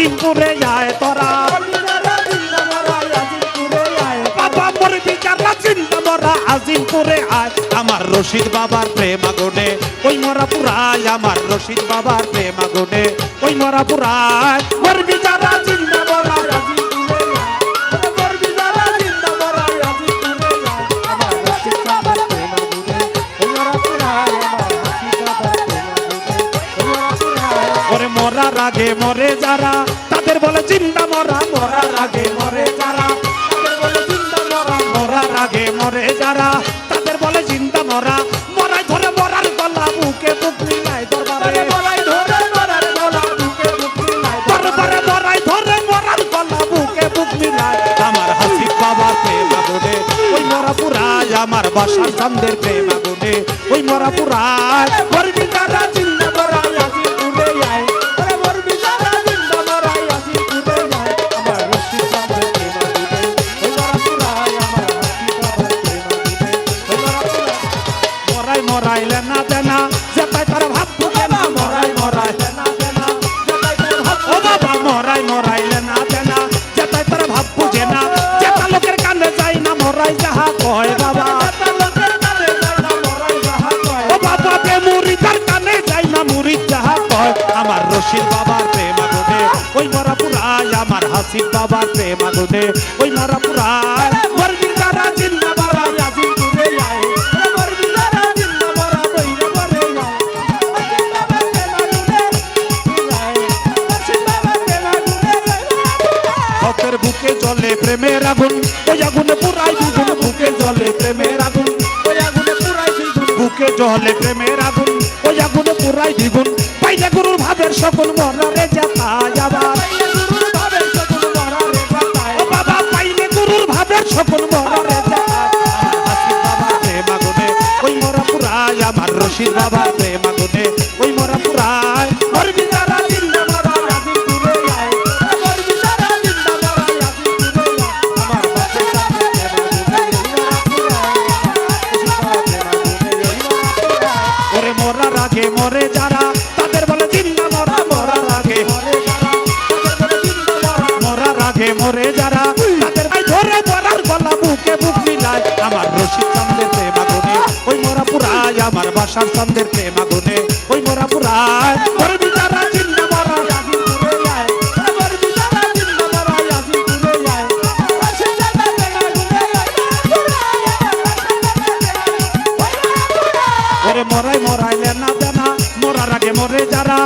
আজিমপুরে যায় তোরা। মরা আজিমপুরে আয়। আমার রশিদ বাবার প্রেম আগুনে, ওই মরা পুরায়। আমার রশিদ বাবার প্রেম আগুনে, ওই মরা পুরায়। মরবি যারা আগে মরে যারা তাদের বলে চিন্তা মরা মরার আগে মরে যারা। তাদের বলে চিন্তা মরা মরার আগে মরে যারা। তাদের বলে চিন্তা মরা মরাই ধরে মরার গলা বুকে বুক মিলাই দরবারে। মরাই ধরে মরার গলা বুকে বুক মিলাই দরবারে। মরাই ধরে মরার গলা বুকে বুক মিলাই আমার হাসিব বাবার প্রেম আগুনে ওই মরা পুরায় আমার বাসার চান্দের প্রেম আগুনে। ওই মরা পুরায় মরবি যারা মরাই মরাইলে না দেনা। যেটাই তার ভাব ফুটে না মরাই মরাইলে না দেনা। তার ও বাবা মরাই মরাইলে না দেনা। যেটাই তার ভাব বুঝে না যেটা লোকের কানে যায় না মরাই যাহা কয় বাবা। ও বাবা বে মুরিদার কানে যায় না মুরিদ যাহা কয়। আমার রশিদ বাবার প্রেম আগুনে ওই মরা পুরায় আমার হাসিব বাবার প্রেম আগুনে ওই মরা পুরায় মরবি যারা জিন্দা জলে প্রেমের আগুন। ওই আগুনে পুরাই দ্বিগুণ বুকে জলে প্রেমের আগুন। ওই আগুনে পুরাই দ্বিগুণ বুকে জলে প্রেমের আগুন। ওই আগুনে পুরাই দ্বিগুণ পাইলে গুরুর ভাবের সকল মরারে যাতা যাবার ও বাবা, পাইলে গুরুর ভাবের সকল মরারে আমার রশিদ বাবার প্রেম আগুনে ওই মরা পুরাই আগে মরে যারা, তাদের বলে জিন্দা মরা মরা লাগে। মরা লাগে মরে যারা, তাদের ধরে মরার গলা বুকে বুক মিলায়। আমার রশিদ চন্দ্রের প্রেমা ওই মরা পুরায় আমার বাসার চন্দ্রের প্রেম ওরে মরাই মরাইলে না দেনা মরার আগে মরে যারা